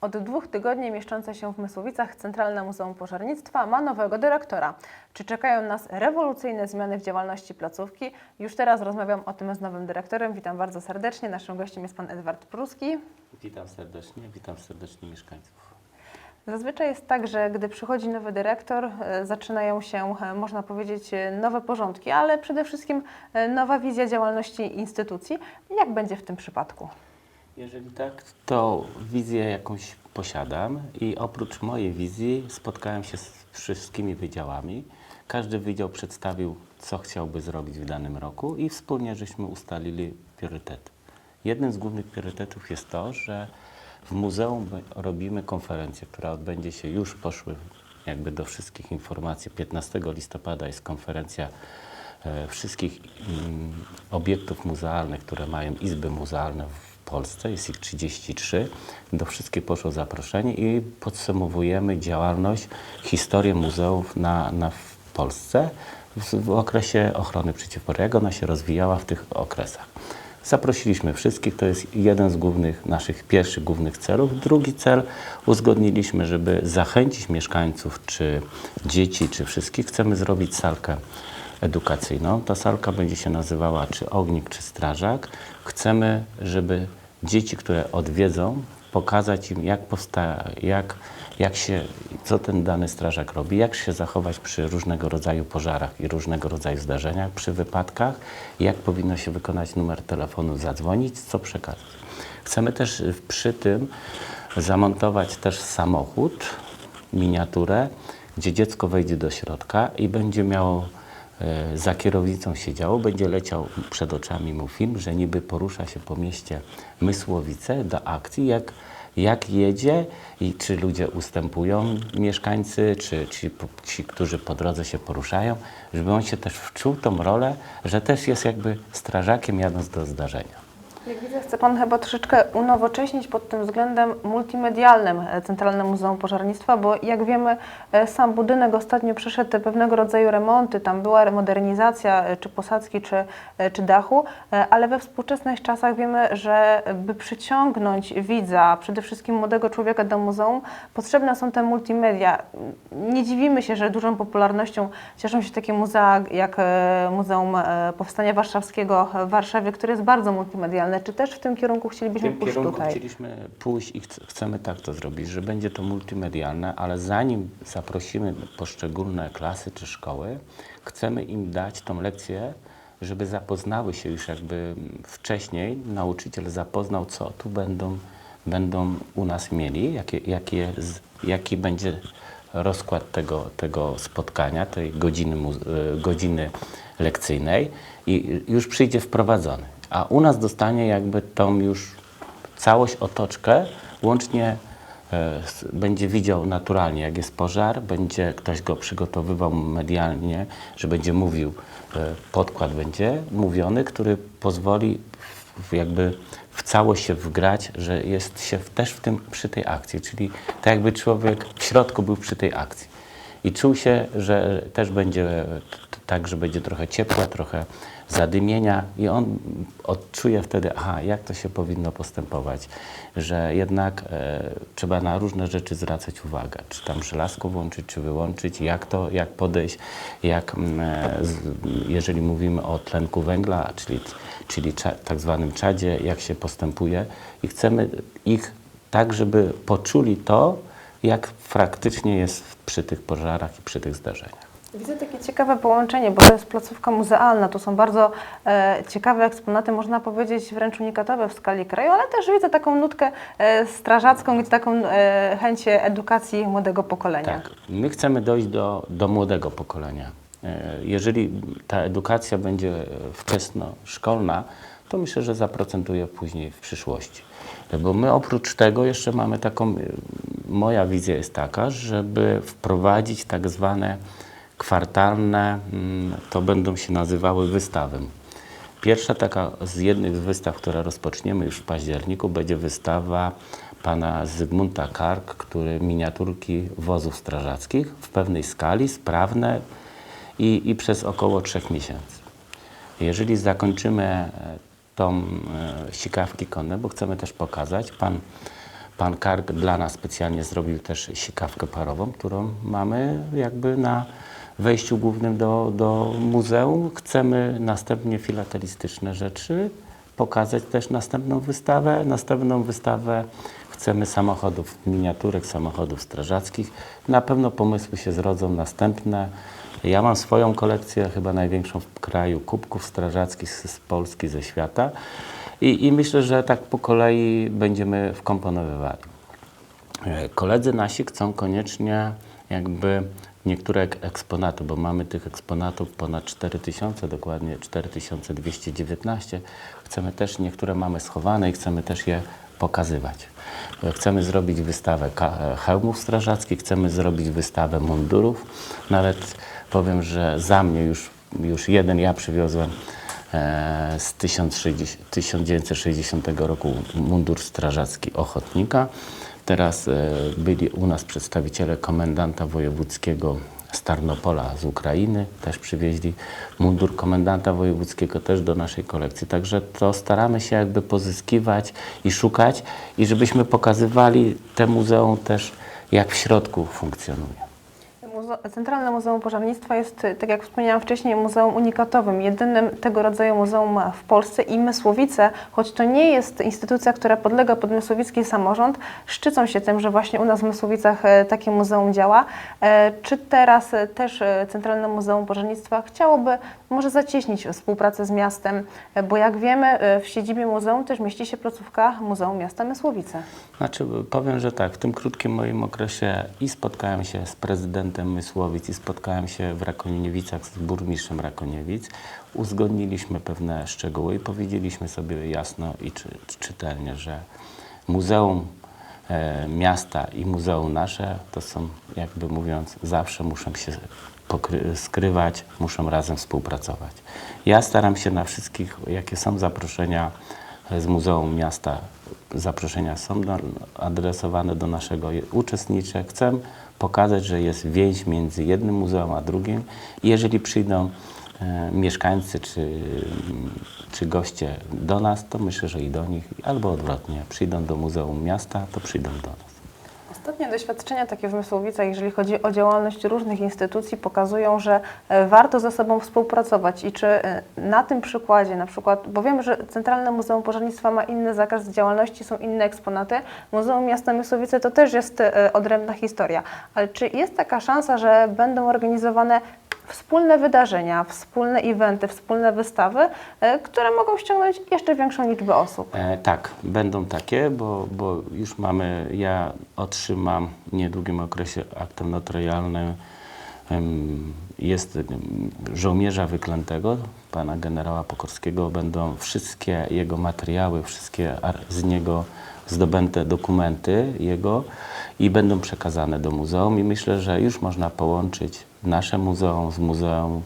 Od dwóch tygodni mieszczące się w Mysłowicach Centralne Muzeum Pożarnictwa ma nowego dyrektora. Czy czekają nas rewolucyjne zmiany w działalności placówki? Już teraz rozmawiam o tym z nowym dyrektorem. Witam bardzo serdecznie. Naszym gościem jest pan Edward Pruski. Witam serdecznie, witam serdecznie mieszkańców. Zazwyczaj jest tak, że gdy przychodzi nowy dyrektor, e, zaczynają się, e, można powiedzieć, e, nowe porządki, ale przede wszystkim nowa wizja działalności instytucji. Jak będzie w tym przypadku? Jeżeli tak, to wizję jakąś posiadam i oprócz mojej wizji spotkałem się z wszystkimi wydziałami. Każdy wydział przedstawił, co chciałby zrobić w danym roku i wspólnie żeśmy ustalili priorytety. Jednym z głównych priorytetów jest to, że w muzeum my robimy konferencję, która odbędzie się już, poszły jakby do wszystkich informacji. 15 listopada jest konferencja e, wszystkich mm, obiektów muzealnych, które mają izby muzealne Polsce, jest ich 33. Do wszystkich poszło zaproszenie i podsumowujemy działalność, historię muzeów na, na w Polsce w, w okresie ochrony przeciwpożarowej, jak ona się rozwijała w tych okresach. Zaprosiliśmy wszystkich, to jest jeden z głównych, naszych pierwszych głównych celów. Drugi cel uzgodniliśmy, żeby zachęcić mieszkańców, czy dzieci, czy wszystkich. Chcemy zrobić salkę edukacyjną. Ta salka będzie się nazywała czy ognik, czy strażak. Chcemy, żeby dzieci, które odwiedzą, pokazać im, jak powstaje, jak, jak się, co ten dany strażak robi, jak się zachować przy różnego rodzaju pożarach i różnego rodzaju zdarzeniach, przy wypadkach, jak powinno się wykonać numer telefonu, zadzwonić, co przekazać. Chcemy też przy tym zamontować też samochód, miniaturę, gdzie dziecko wejdzie do środka i będzie miało za kierownicą siedziało, będzie leciał przed oczami mu film, że niby porusza się po mieście Mysłowice do akcji, jak, jak jedzie i czy ludzie ustępują, mieszkańcy, czy ci, ci, którzy po drodze się poruszają, żeby on się też wczuł tą rolę, że też jest jakby strażakiem jadąc do zdarzenia. Jak widzę, chce Pan chyba troszeczkę unowocześnić pod tym względem multimedialnym e, Centralne Muzeum Pożarnictwa, bo jak wiemy, e, sam budynek ostatnio przeszedł pewnego rodzaju remonty, tam była modernizacja e, czy posadzki, czy, czy dachu, ale we współczesnych czasach wiemy, że by przyciągnąć widza, przede wszystkim młodego człowieka do muzeum, potrzebne są te multimedia. Nie dziwimy się, że dużą popularnością cieszą się takie muzea jak Muzeum Powstania Warszawskiego w Warszawie, które jest bardzo multimedialne. Czy też w tym kierunku W chcielibyśmy tym pójść kierunku tutaj? chcieliśmy pójść i chc- chcemy tak to zrobić, że będzie to multimedialne, ale zanim zaprosimy poszczególne klasy czy szkoły, chcemy im dać tą lekcję, żeby zapoznały się już jakby wcześniej, nauczyciel zapoznał, co tu będą, będą u nas mieli, jakie, jakie, jaki będzie rozkład tego, tego spotkania, tej godziny, godziny lekcyjnej i już przyjdzie wprowadzony. A u nas dostanie jakby tą już całość, otoczkę, łącznie e, będzie widział naturalnie, jak jest pożar, będzie ktoś go przygotowywał medialnie, że będzie mówił, e, podkład będzie mówiony, który pozwoli jakby w całość się wgrać, że jest się też w tym przy tej akcji, czyli tak jakby człowiek w środku był przy tej akcji. I czuł się, że też będzie t- tak, że będzie trochę ciepła, trochę zadymienia i on odczuje wtedy, aha, jak to się powinno postępować, że jednak e, trzeba na różne rzeczy zwracać uwagę, czy tam żelazko włączyć, czy wyłączyć, jak to, jak podejść, jak, mm, e, z, jeżeli mówimy o tlenku węgla, czyli, czyli cza, tak zwanym czadzie, jak się postępuje i chcemy ich tak, żeby poczuli to, jak praktycznie jest przy tych pożarach i przy tych zdarzeniach. Widzę takie ciekawe połączenie, bo to jest placówka muzealna. Tu są bardzo e, ciekawe eksponaty, można powiedzieć wręcz unikatowe w skali kraju, ale też widzę taką nutkę e, strażacką i taką e, chęć edukacji młodego pokolenia. Tak, my chcemy dojść do, do młodego pokolenia. E, Jeżeli ta edukacja będzie wczesnoszkolna, to myślę, że zaprocentuje później w przyszłości. Bo my oprócz tego jeszcze mamy taką, e, moja wizja jest taka, żeby wprowadzić tak zwane kwartalne, mm, to będą się nazywały wystawy. Pierwsza taka z jednych z wystaw, które rozpoczniemy już w październiku, będzie wystawa pana Zygmunta Kark, który miniaturki wozów strażackich w pewnej skali, sprawne i, i przez około trzech miesięcy. Jeżeli zakończymy e, tą e, sikawki konne, bo chcemy też pokazać, pan, Pan Karg dla nas specjalnie zrobił też sikawkę parową, którą mamy jakby na wejściu głównym do, do muzeum. Chcemy następnie filatelistyczne rzeczy, pokazać też następną wystawę. Następną wystawę chcemy samochodów, miniaturek samochodów strażackich. Na pewno pomysły się zrodzą następne. Ja mam swoją kolekcję, chyba największą w kraju, kubków strażackich z, Polski, ze świata. I, I myślę, że tak po kolei będziemy wkomponowywali. E, Koledzy nasi chcą koniecznie jakby niektóre ek- eksponaty, bo mamy tych eksponatów ponad 4000, dokładnie 4219. Chcemy też, niektóre mamy schowane i chcemy też je pokazywać. E, Chcemy zrobić wystawę e, hełmów strażackich, chcemy zrobić wystawę mundurów. Nawet powiem, że za mnie już, już jeden ja przywiozłem z 1060 1960 roku mundur strażacki ochotnika. Teraz e, byli u nas przedstawiciele komendanta wojewódzkiego z Tarnopola z Ukrainy, też przywieźli mundur komendanta wojewódzkiego też do naszej kolekcji. Także to staramy się jakby pozyskiwać i szukać i żebyśmy pokazywali te muzeum też jak w środku funkcjonuje. Centralne Muzeum Pożarnictwa jest, y, tak jak wspomniałam wcześniej, muzeum unikatowym, jedynym tego rodzaju muzeum w Polsce i Mysłowice, choć to nie jest instytucja, która podlega pod mysłowicki samorząd, szczycą się tym, że właśnie u nas w Mysłowicach e, takie muzeum działa. E, Czy teraz e, też Centralne Muzeum Pożarnictwa chciałoby może zacieśnić współpracę z miastem, E, bo jak wiemy, w siedzibie muzeum też mieści się placówka Muzeum Miasta Mysłowice. Znaczy, powiem, że tak, w tym krótkim moim okresie i spotkałem się z prezydentem Mysłowic, i spotkałem się w Rakoniewicach z burmistrzem Rakoniewic. Uzgodniliśmy pewne szczegóły i powiedzieliśmy sobie jasno i czy, czytelnie, że Muzeum e, Miasta i Muzeum nasze to są, jakby mówiąc, zawsze muszą się skrywać, muszą razem współpracować. Ja staram się na wszystkich, jakie są zaproszenia z Muzeum Miasta, zaproszenia są adresowane do naszego uczestniczek. Chcę pokazać, że jest więź między jednym muzeum a drugim. I jeżeli przyjdą e, mieszkańcy czy, czy goście do nas, to myślę, że i do nich, albo odwrotnie. Przyjdą do Muzeum Miasta, to przyjdą do nas. Ostatnie doświadczenia takie w Mysłowicach, jeżeli chodzi o działalność różnych instytucji, pokazują, że e, warto ze sobą współpracować. I czy e, na tym przykładzie, na przykład, bo wiem, że Centralne Muzeum Pożarnictwa ma inny zakaz działalności, są inne eksponaty, Muzeum Miasta Mysłowice to też jest e, odrębna historia, ale czy jest taka szansa, że będą organizowane wspólne wydarzenia, wspólne eventy, wspólne wystawy, e, które mogą ściągnąć jeszcze większą liczbę osób? E, tak, będą takie, bo, bo już mamy, ja otrzymam w niedługim okresie aktem notarialnym jest żołnierza wyklętego, pana generała Pokorskiego, będą wszystkie jego materiały, wszystkie z niego zdobęte dokumenty jego i będą przekazane do muzeum i myślę, że już można połączyć nasze muzeum z muzeum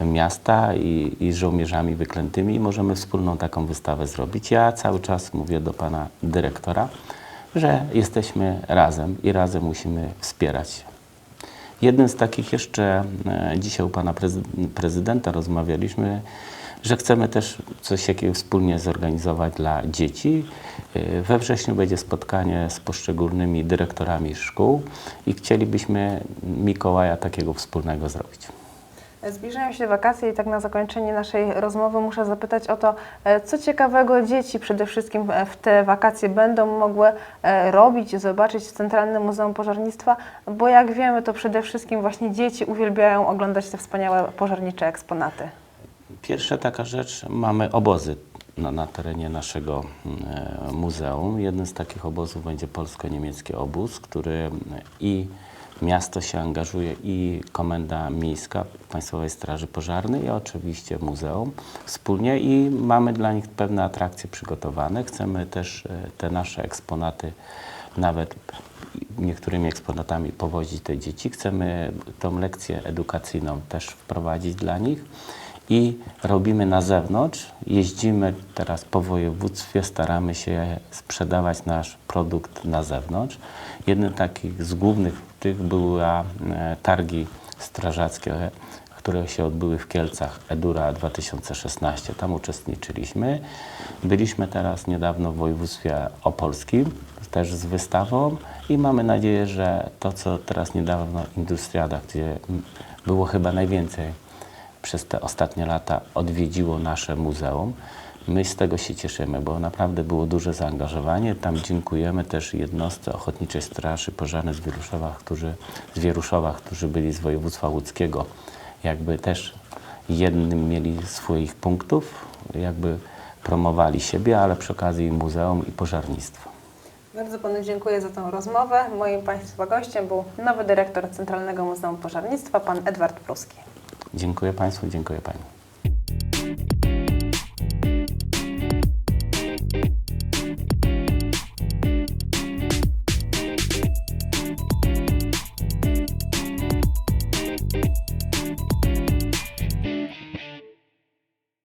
miasta i, i z żołnierzami wyklętymi i możemy wspólną taką wystawę zrobić. Ja cały czas mówię do pana dyrektora, że jesteśmy razem i razem musimy wspierać. Jednym z takich jeszcze, e, dzisiaj u pana prezy- prezydenta rozmawialiśmy, że chcemy też coś takiego wspólnie zorganizować dla dzieci. E, We wrześniu będzie spotkanie z poszczególnymi dyrektorami szkół i chcielibyśmy Mikołaja takiego wspólnego zrobić. Zbliżają się wakacje i tak na zakończenie naszej rozmowy muszę zapytać o to, e, co ciekawego dzieci przede wszystkim e, w te wakacje będą mogły e, robić, zobaczyć w Centralnym Muzeum Pożarnictwa, bo jak wiemy, to przede wszystkim właśnie dzieci uwielbiają oglądać te wspaniałe pożarnicze eksponaty. Pierwsza taka rzecz, mamy obozy na, na terenie naszego e, muzeum. Jeden z takich obozów będzie polsko-niemiecki obóz, który i miasto się angażuje, i Komenda Miejska Państwowej Straży Pożarnej, i oczywiście muzeum wspólnie i mamy dla nich pewne atrakcje przygotowane. Chcemy też e, te nasze eksponaty nawet niektórymi eksponatami powozić te dzieci. Chcemy tą lekcję edukacyjną też wprowadzić dla nich i robimy na zewnątrz. Jeździmy teraz po województwie, staramy się sprzedawać nasz produkt na zewnątrz. Jednym takich z głównych tych były e, targi strażackie, które się odbyły w Kielcach Edura 2016. Tam uczestniczyliśmy. Byliśmy teraz niedawno w województwie opolskim. też z wystawą i mamy nadzieję, że to, co teraz niedawno Industriada, gdzie było chyba najwięcej przez te ostatnie lata odwiedziło nasze muzeum. My z tego się cieszymy, bo naprawdę było duże zaangażowanie. Tam dziękujemy też jednostce Ochotniczej Straży Pożarnej z Wieruszowa, którzy, z Wieruszowa, którzy byli z województwa łódzkiego. Jakby też jednym mieli swoich punktów, jakby promowali siebie, ale przy okazji muzeum i pożarnictwo. Bardzo Panu dziękuję za tę rozmowę. Moim Państwa gościem był nowy dyrektor Centralnego Muzeum Pożarnictwa, Pan Edward Pruski. Dziękuję Państwu, dziękuję Pani.